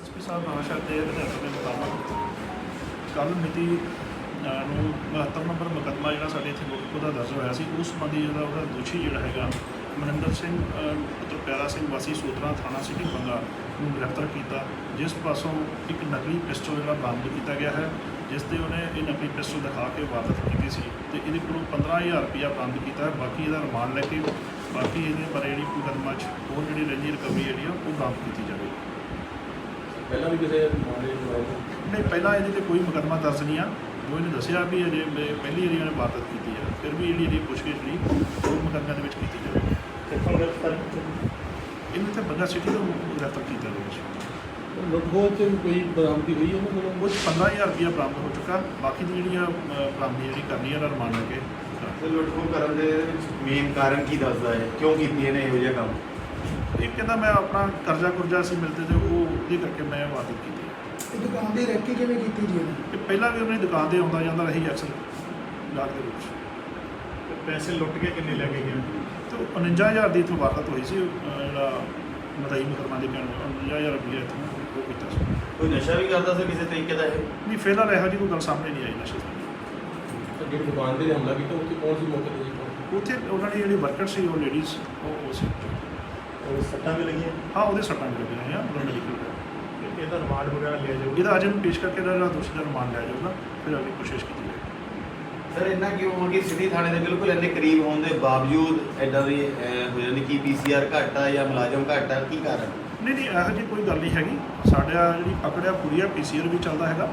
SSP ਸਾਹਿਬ ਨਵਾਂਸ਼ਹਿਰ ਦੇ ਹਦਾਇਤਾਂ ਦੇ ਮੁਤਾਬਕ ਕੱਲ ਮਿਤੀ ਨੂੰ 72 ਨੰਬਰ ਮੁਕੱਦਮਾ ਜਿਹੜਾ ਸਾਡੇ ਇੱਥੇ ਲੋਕਪੁਰ ਦਾ ਦਰਜ ਹੋਇਆ ਸੀ ਉਸ ਸੰਬੰਧੀ ਜਿਹੜਾ ਉਹਦਾ ਦੋਸ਼ੀ ਜਿਹੜਾ ਹੈਗਾ ਮਨਿੰਦਰ ਸਿੰਘ ਅਹ, ਪੁੱਤਰ ਪਿਆਰਾ ਸਿੰਘ ਵਾਸੀ ਸੂਤਰਾ ਥਾਣਾ ਸਿਟੀ ਬੰਗਾ ਨੂੰ ਗ੍ਰਿਫਤਾਰ ਕੀਤਾ ਜਿਸ ਪਾਸੋਂ ਇੱਕ ਨਕਲੀ ਪਿਸਟਲ ਜਿਹੜਾ ਬਰਾਮਦ ਕੀਤਾ ਗਿਆ ਹੈ ਜਿਸ ਤੇ ਉਹਨੇ ਇਹ ਨਕਲੀ ਪਿਸਟਲ ਦਿਖਾ ਕੇ ਵਾਰਦਾਤ ਕੀਤੀ ਸੀ ਤੇ ਇਹਦੇ ਕੋਲੋਂ 15000 ਰੁਪਇਆ ਬਰਾਮਦ ਕੀਤਾ ਹੈ ਬਾਕੀ ਇਹਦਾ ਰਿਮਾਂਡ ਲੈ ਕੇ ਬਾਕੀ ਇਹਦੇ ਪਰ ਜਿਹੜੀ ਮੁਕੱਦਮਾ 'ਚ ਹੋਰ ਜਿਹੜੀ ਰਹਿੰਦੀ ਰਿਕਵਰੀ ਜਿਹੜੀ ਆ ਉਹ ਬਰਾਮਦ ਕੀਤੀ ਜਾਵੇ ਪਹਿਲਾਂ ਵੀ ਕਿਸੇ ਮਾਮਲੇ ਨੂੰ ਆਇਆ ਨਹੀਂ ਪਹਿਲਾਂ ਇਹਦੇ ਤੇ ਕੋਈ ਮੁਕੱਦਮਾ ਦਰਜ ਨਹੀਂ ਆ। ਉਹ ਇਹਨੇ ਦੱਸਿਆ ਵੀ ਅਜੇ ਮੈਂ- ਪਹਿਲੀ ਜਿਹੜੀ ਉਹਨੇ ਵਾਰਦਾਤ ਕੀਤੀ ਹੈ ਫਿਰ ਵੀ ਜਿਹੜੀ ਇਹਦੀ ਪੁੱਛਗਿੱਛ ਲਈ ਉਹ ਮੁਕੱਦਮੇ ਦੇ ਵਿੱਚ ਕੀਤੀ ਜਾਵੇਗੀ ਕਿੱਥੋਂ ਗ੍ਰਿਫਤਾਰ ਇਹਨੇ ਤੇ ਬੰਗਾ ਸਿਟੀ ਤੋਂ ਗ੍ਰਿਫਤਾਰ ਕੀਤਾ ਗਿਆ ਲੁੱਟਖੋ ਤੇ ਕੋਈ ਬਰਾਮਦੀ ਹੋਈ ਹੈ ਉਹਨਾਂ ਕੋਲੋਂ 'ਚ 15000 ਰੁਪਇਆ ਬਰਾਮਦ ਹੋ ਚੁੱਕਾ। ਬਾਕੀ ਦੀ ਜਿਹੜੀਆਂ ਬਰਾਮਦੀ ਜਿਹੜੀ ਕਰਨੀ ਹੈ ਉਹਦਾ ਰਿਮਾਂਡ ਲੈ ਕੇ। ਲੁੱਟਖੋ ਕਰਨ ਦੇ ਮੇਨ ਕਾਰਨ ਕੀ ਦੱਸਦਾ ਹੈ ਕਿਉਂ ਕੀਤੀ ਇਹਨੇ ਇਹੋ ਜਿਹਾ ਕੰਮ? ਇਹ ਕਹਿੰਦਾ ਮੈਂ ਆਪਣਾ ਕਰਜ਼ਾ ਕੁਰਜ਼ਾ ਸੀ ਮਿਲਦੇ ਤੇ ਉਹ ਉਹਦੇ ਕਰਕੇ ਮੈਂ ਵਾਰਦਾਤ ਕੀਤੀ। ਇਹ ਦੁਕਾਨ ਦੀ ਰੈਕੀ ਕਿਵੇਂ ਕੀਤੀ ਜੀ ਉਹਨੇ? ਇਹ ਪਹਿਲਾਂ ਵੀ ਉਹਨੇ ਦੁਕਾਨ ਤੇ ਆਉਂਦਾ ਜਾਂਦਾ ਰਹੀ ਅਕਸਰ ਗਾਹਕ ਦੇ ਵਿੱਚ। ਪੈਸੇ ਲੁੱਟ ਕੇ ਕਿੰਨੇ ਲੈ ਕੇ ਗਿਆ ਤੇ 49000 ਦੀ ਇੱਥੋਂ ਵਾਰਦਾਤ ਹੋਈ ਸੀ ਅਹ, ਜਿਹੜਾ ਮਦਾਈ ਮੁਕਰਮਾ ਦੇ ਕਹਿਣ 49000 ਰੁਪਇਆ ਇੱਥੋਂ ਉਹ ਕੀਤਾ ਸੀ। ਕੋਈ ਨਸ਼ਾ ਵੀ ਕਰਦਾ ਸੀ ਕਿਸੇ ਤਰੀਕੇ ਦਾ ਇਹ? ਨਹੀਂ ਫਿਲਹਾਲ ਇਹੋ ਜਿਹੀ ਕੋਈ ਗੱਲ ਸਾਹਮਣੇ ਨਹੀਂ ਆਈ ਨਸ਼ੇ ਦੀ। ਤਾਂ ਜਿਹੜੀ ਦੁਕਾਨ ਤੇ ਹਮਲਾ ਕੀਤਾ ਉੱਥੇ ਕੌਣ ਸੀ ਮੌਕੇ ਤੇ ਜੀ? ਉੱਥੇ ਉਹਨਾਂ ਦੀ ਜਿਹੜੀ ਵਰਕਰ ਸੀ ਉਹ ਲੇਡੀਜ਼ ਉਹ ਉਹ ਸੀ। ਸੱਟਾਂ ਵੀ ਲੱਗੀਆਂ? ਹਾਂ ਉਹਦੇ ਸੱਟਾਂ ਵੀ ਲੱਗੀਆਂ ਹੋਈਆਂ ਉਹਨਾਂ ਮੈਡੀਕਲ ਤੇ ਇਹਦਾ ਰਿਮਾਂਡ ਵਗੈਰਾ ਲਿਆ ਜਾਊਗਾ? ਇਹਦਾ ਅੱਜ ਨੂੰ ਪੇਸ਼ ਕਰਕੇ ਇਹਦਾ ਜਿਹੜਾ ਦੋਸ਼ੀ ਦਾ ਰਿਮਾਂਡ ਲਿਆ ਜਾਊਗਾ ਫਿਰ ਅਗਲੀ ਕੋਸ਼ਿਸ਼ ਕੀਤੀ ਜਾਏਗੀ ਸਰ ਇੰਨਾ ਕਿਉਂ ਹੋ ਕਿ ਸਿਟੀ ਥਾਣੇ ਦੇ ਬਿਲਕੁਲ ਇੰਨੇ ਕਰੀਬ ਹੋਣ ਦੇ ਬਾਵਜੂਦ ਐਡਾ ਦੀ ਅਹ, ਹੋ ਜਾਂਦੀ ਕੀ ਪੀਸੀਆਰ ਘੱਟ ਆ ਜਾਂ ਮੁਲਾਜ਼ਮ ਘੱਟ ਆ ਕੀ ਕਾਰਨ? ਨਹੀਂ ਨਹੀਂ ਇਹੋ ਜਿਹੀ ਕੋਈ ਗੱਲ ਨਹੀਂ ਹੈਗੀ। ਸਾਡਾ ਜਿਹੜੀ ਪਕੜਿਆ ਪੂਰੀ ਆ ਪੀਸੀਆਰ ਵੀ ਚੱਲਦਾ ਹੈਗਾ।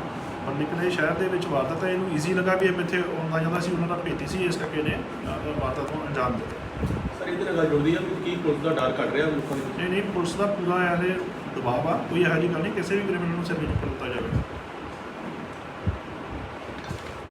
ਪਰ ਲੇਕਿਨ ਇਹ ਸ਼ਹਿਰ ਦੇ ਵਿੱਚ ਵਾਰਦਾਤ ਹੈ ਇਹਨੂੰ ਈਜ਼ੀ ਲੱਗਾ ਵੀ ਇਹ ਇੱਥੇ ਆਉਂਦਾ ਜਾਂਦਾ ਸੀ ਉਹਨਾਂ ਦਾ ਭੇਤੀ ਸੀ ਇਸ ਕਰਕੇ ਨੇ ਅਹ, ਵਾਰਦਾਤ ਨੂੰ ਅੰਜਾਮ ਦਿੱਤਾ। ਸਰ, ਇਹਦੇ ਨਾਲ ਗੱਲ ਜੁੜਦੀ ਆ ਵੀ ਕੀ ਪੁਲਿਸ ਦਾ ਡਰ ਘਟ ਰਿਹਾ ਲੋਕਾਂ ਦੇ ਵਿੱਚ? ਨਹੀਂ ਨਹੀਂ, ਪੁਲਿਸ ਦਾ ਪੂਰਾ ਇਹ ਦਬਾਅ ਆ, ਕੋਈ ਇਹੋ ਜਿਹੀ ਗੱਲ ਨਹੀਂ, ਕਿਸੇ ਵੀ ਕ੍ਰਿਮੀਨਲ ਨੂੰ ਸਿਰ ਵਿੱਚ ਦਿੱਤਾ ਜਾਵੇ।